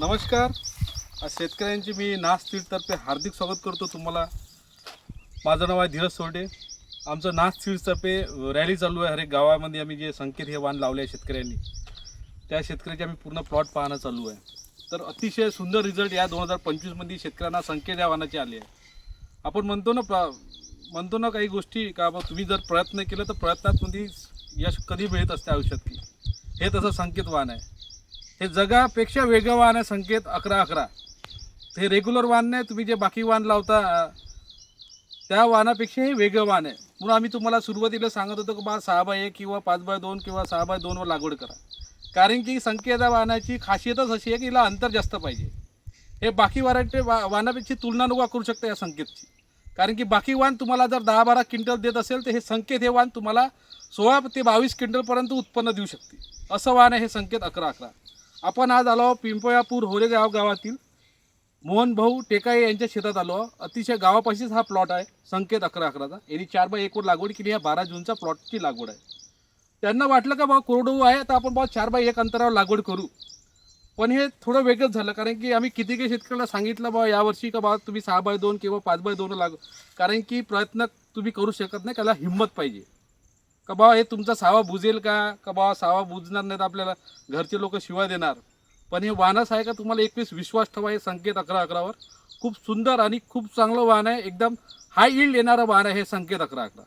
नमस्कार. शेतकऱ्यांची मी नास सीडतर्फे हार्दिक स्वागत करतो तुम्हाला. माझं नाव आहे धीरज सोरडे. आमचं नास सीड्सतर्फे रॅली चालू आहे हर एक गावामध्ये. आम्ही जे संकेत हे वाण लावले आहे शेतकऱ्यांनी त्या शेतकऱ्याचे आम्ही पूर्ण प्लॉट पाहणं चालू आहे. तर अतिशय सुंदर रिझल्ट या दोन हजार पंचवीसमध्ये शेतकऱ्यांना संकेत या वाहनाचे आले आहे. आपण म्हणतो ना प्र म्हणतो ना काही गोष्टी का मग तुम्ही जर प्रयत्न केलं तर प्रयत्नातमध्ये यश कधी मिळत असते आयुष्यात की हे तसं संकेत वाण आहे. हे जगापेक्षा वेगळं वाहन आहे संकेत अकरा अकरा. हे रेग्युलर वाहन नाही तुम्ही जे बाकी वाहन लावता त्या वाहनापेक्षा हे वेगळं वाहन आहे. म्हणून आम्ही तुम्हाला सुरुवातीला सांगत होतो की बा सहा बाय एक किंवा पाच बाय दोन किंवा सहा बाय दोनवर लागवड करा. कारण की संकेत या वाहनाची खासियतच अशी आहे की हिला अंतर जास्त पाहिजे. हे बाकी वाहनाचे वा वाहनापेक्षा तुलना नका करू शकता या संकेतची. कारण की बाकी वाहन तुम्हाला जर दहा बारा क्विंटल देत असेल तर हे संकेत हे वाहन तुम्हाला सोळा ते बावीस क्विंटलपर्यंत उत्पन्न देऊ शकते. असं वाहन आहे हे संकेत अकरा अकरा. आपण आज आलो पिंपळापूर होरेगाव गावातील. मोहन भाऊ टेकाळे यांच्या शेतात आलो अतिशय गावापाशीच हा प्लॉट आहे. संकेत अकरा अकराचा. यांनी चार बाय एकवर लागवड केली. आहे बारा जूनचा प्लॉटची लागवड आहे. त्यांना वाटलं का बा कोरडवू आहे तर आपण बा चार बाय एक अंतरावर लागवड करू. पण हे थोडं वेगळंच झालं कारण की आम्ही किती काही शेतकऱ्याला सांगितलं बा यावर्षी का बा तुम्ही सहा बाय दोन किंवा पाच बाय दोन लाग. कारण की प्रयत्न तुम्ही करू शकत नाही त्याला हिंमत पाहिजे. का बा हे तुमचा सावा बुजेल का? का बा सावा बुजणार नाही तर आपल्याला? घरचे लोक शिवाय देणार. पण हे वाहनच आहे का? तुम्हाला एकवीस विश्वास ठेवा हे संकेत अकरा अकरावर. खूप सुंदर आणि खूप चांगलं वाहन आहे. एकदम हाय इल्ड येणारं वाहन आहे हे संकेत अकरा अकरा.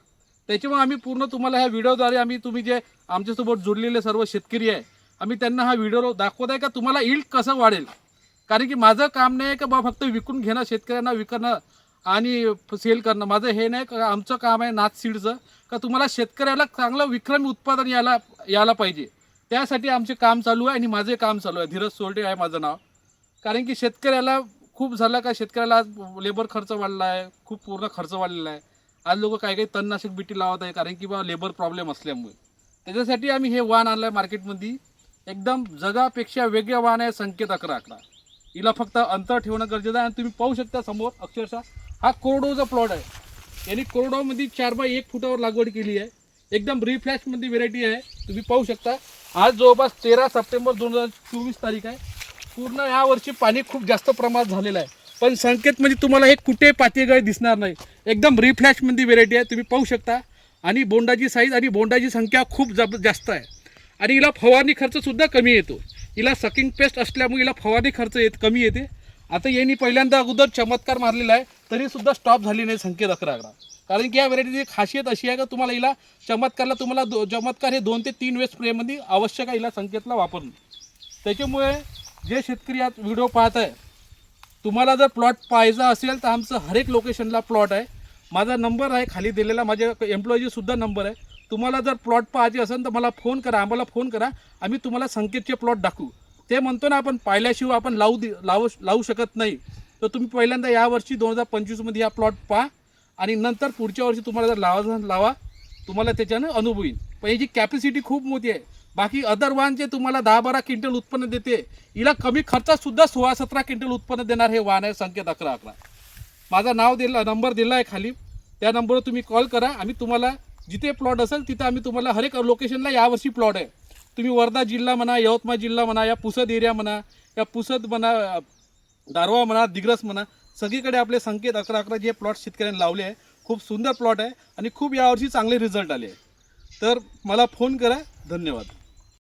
त्याच्यामुळे आम्ही पूर्ण तुम्हाला ह्या व्हिडिओद्वारे आम्ही तुम्ही जे आमच्यासोबत जुडलेले सर्व शेतकरी आहे आम्ही त्यांना हा व्हिडिओ दाखवत आहे का? तुम्हाला इल्ड कसं वाढेल? कारण की माझं काम नाही का बा फक्त विकून घेणं शेतकऱ्यांना विकणं आणि सेल करणं. माझं हे नाही का आमचं काम आहे नाथ सीडचं. का तुम्हाला शेतकऱ्याला चांगलं विक्रमी उत्पादन यायला यायला पाहिजे. त्यासाठी आमचे काम चालू आहे आणि माझे काम चालू आहे. धीरज सोरडे आहे माझं नाव. कारण की शेतकऱ्याला खूप झालं का शेतकऱ्याला आज लेबर खर्च वाढला आहे. खूप पूर्ण खर्च वाढलेला आहे. आज लोक काही काही तणनाशक बिटी लावत आहे कारण की बा लेबर प्रॉब्लेम असल्यामुळे. त्याच्यासाठी आम्ही हे वाहन आणलं आहे मार्केटमध्ये. एकदम जगापेक्षा वेगळं वाहन आहे संकेत अकरा अकरा. हिला फक्त अंतर ठेवणं गरजेचं आहे आणि तुम्ही पाहू शकता समोर अक्षरशः हा कोरडोचा प्लॉट आहे. यांनी कोरडोमध्ये चार बाय एक फुटावर लागवड केली आहे. एकदम रिफ्लॅशमध्ये व्हेरायटी आहे. तुम्ही पाहू शकता. आज जवळपास तेरा सप्टेंबर दोन हजार चोवीस तारीख आहे. पूर्ण यावर्षी पाणी खूप जास्त प्रमाणात झालेलं आहे. पण संकेत म्हणजे तुम्हाला हे कुठे पातेगळ दिसणार नाही. एकदम रिफ्लॅशमध्ये व्हेरायटी आहे. तुम्ही पाहू शकता. आणि बोंडाची साईज आणि बोंडाची संख्या खूप जब जास्त आहे. आणि हिला फवारणी खर्चसुद्धा कमी येतो. हिला सकिंग पेस्ट असल्यामुळे हिला फवारणी खर्च येत कमी येते. आता यांनी पहिल्यांदा अगोदर चमत्कार मारलेला आहे तरी सुद्धा स्टॉप झाली नाही संकेत अकरा अकरा कारण की या व्हेरायटीची खासियत अशी आहे का तुम्हाला हिला चमत्कारला तुम्हाला दो चमत्कार हे दोन ते तीन वेळेस स्प्रेमध्ये आवश्यक आहे हिला संकेतला वापरणं. त्याच्यामुळे जे शेतकरी आज व्हिडिओ पाहत आहे तुम्हाला जर प्लॉट पाहायचा असेल तर आमचं हरेक लोकेशनला प्लॉट आहे. माझा नंबर आहे खाली दिलेला माझ्या एम्प्लॉईजीसुद्धा नंबर आहे. तुम्हाला जर प्लॉट पाहायचे असेल तर मला फोन करा आम्हाला फोन करा. आम्ही तुम्हाला संकेतचे प्लॉट दाखवू. ते म्हणतो ना आपण पाहिल्याशिवाय आपण लावू दे लावू लावू शकत नाही. तर तुम्ही पहिल्यांदा यावर्षी दोन हजार पंचवीसमध्ये हा प्लॉट पहा आणि नंतर पुढच्या वर्षी तुम्हाला जर लावा लावा. तुम्हाला त्याच्यानं अनुभव येईल. पण याची कॅपॅसिटी खूप मोठी आहे बाकी अदर वाहन जे तुम्हाला दहा बारा क्विंटल उत्पन्न देते हिला कमी खर्चात सुद्धा सोळा सतरा क्विंटल उत्पन्न देणार हे वाहन आहे संकेत अकरा अकरा माझं नाव दिला नंबर दिला आहे खाली. त्या नंबरवर तुम्ही कॉल करा. आम्ही तुम्हाला जिथे प्लॉट असेल तिथं आम्ही तुम्हाला हरेक लोकेशनला यावर्षी प्लॉट आहे. तुम्ही वर्धा जिल्हा म्हणा यवतमाळ जिल्हा म्हणा या पुसद एरिया म्हणा या पुसद म्हणा दारवा म्हणा दिग्रस म्हणा सगळीकडे आपले संकेत अकरा अकरा जे प्लॉट शेतकऱ्यांनी लावले आहे. खूप सुंदर प्लॉट आहे आणि खूप यावर्षी चांगले रिझल्ट आले आहे. तर मला फोन करा. धन्यवाद.